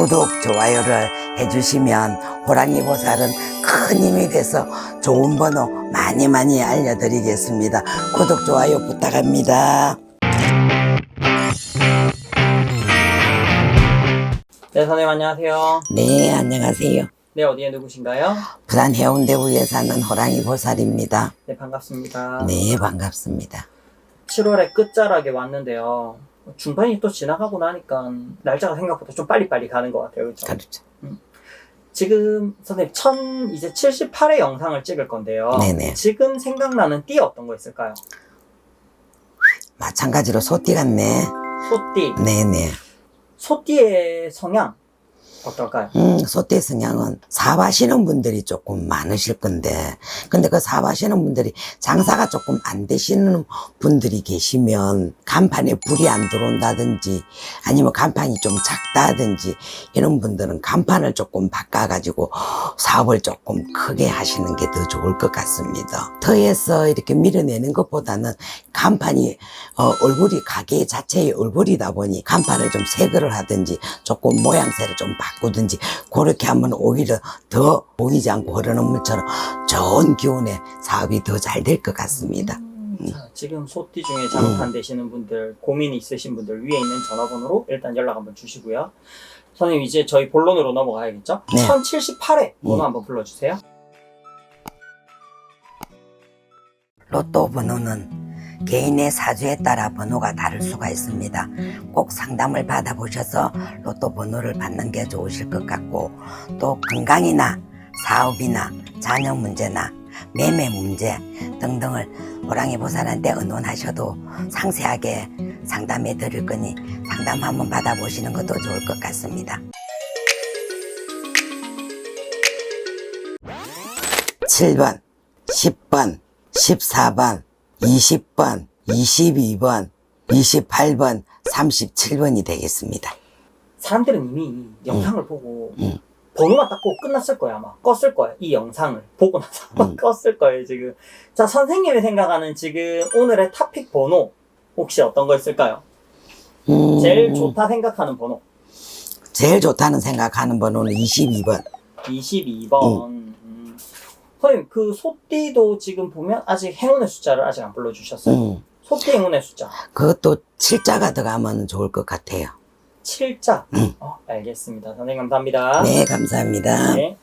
구독, 좋아요를 해주시면 호랑이 보살은 큰 힘이 돼서 좋은 번호 많이 많이 알려드리겠습니다. 구독, 좋아요 부탁합니다. 네, 선생님 안녕하세요. 네, 안녕하세요. 네, 어디에 누구신가요? 부산 해운대구에 사는 호랑이 보살입니다. 네, 반갑습니다. 네, 반갑습니다. 7월의 끝자락에 왔는데요. 중반이 또 지나가고 나니까 날짜가 생각보다 좀 빨리빨리 가는 것 같아요. 그렇죠? 그렇죠. 지금 선생님 천 이제 78회 영상을 찍을 건데요. 네네. 지금 생각나는 띠 어떤 거 있을까요? 마찬가지로 소띠 같네. 소띠. 네네. 소띠의 성향 어떨까요? 음, 소띠 성향은 사업하시는 분들이 조금 많으실 건데, 근데 그 사업하시는 분들이 장사가 조금 안 되시는 분들이 계시면 간판에 불이 안 들어온다든지 아니면 간판이 좀 작다든지 이런 분들은 간판을 조금 바꿔가지고 사업을 조금 크게 하시는 게 더 좋을 것 같습니다. 터에서 이렇게 밀어내는 것보다는 간판이 어, 얼굴이 가게 자체의 얼굴이다 보니 간판을 좀 새거를 하든지 조금 모양새를 좀 바 꾸든지 그렇게 하면 오히려 더 보이지 않고 흐르는 물처럼 좋은 기운의 사업이 더 잘 될 것 같습니다. 자, 지금 소띠 중에 장판 되시는 분들, 고민이 있으신 분들 위에 있는 전화번호로 일단 연락 한번 주시고요. 선생님 이제 저희 본론으로 넘어가야겠죠? 네. 1078회 번호 음. 한번 불러주세요. 로또 번호는 개인의 사주에 따라 번호가 다를 수가 있습니다. 꼭 상담을 받아보셔서 로또 번호를 받는 게 좋으실 것 같고 또 건강이나 사업이나 자녀 문제나 매매 문제 등등을 호랑이 보살한테 의논하셔도 상세하게 상담해 드릴 거니 상담 한번 받아보시는 것도 좋을 것 같습니다. 7번, 10번, 14번, 20번, 22번, 28번, 37번이 되겠습니다. 사람들은 이미 영상을 보고 음. 번호만 딱 보고 끝났을 거야 아마 껐을 거야 이 영상을 보고 나서 아마 음. 껐을 거예요 지금 자 선생님이 생각하는 지금 오늘의 토픽 번호 혹시 어떤 거 있을까요? 음, 제일 좋다 생각하는 번호 제일 좋다는 생각하는 번호는 22번. 22번 음. 선생님 그 소띠도 지금 보면 아직 행운의 숫자를 아직 안 불러주셨어요 음, 소띠 행운의 숫자 그것도 7자가 들어가면 좋을 것 같아요. 7자 음. 어, 알겠습니다 선생님 감사합니다 네, 감사합니다. 네.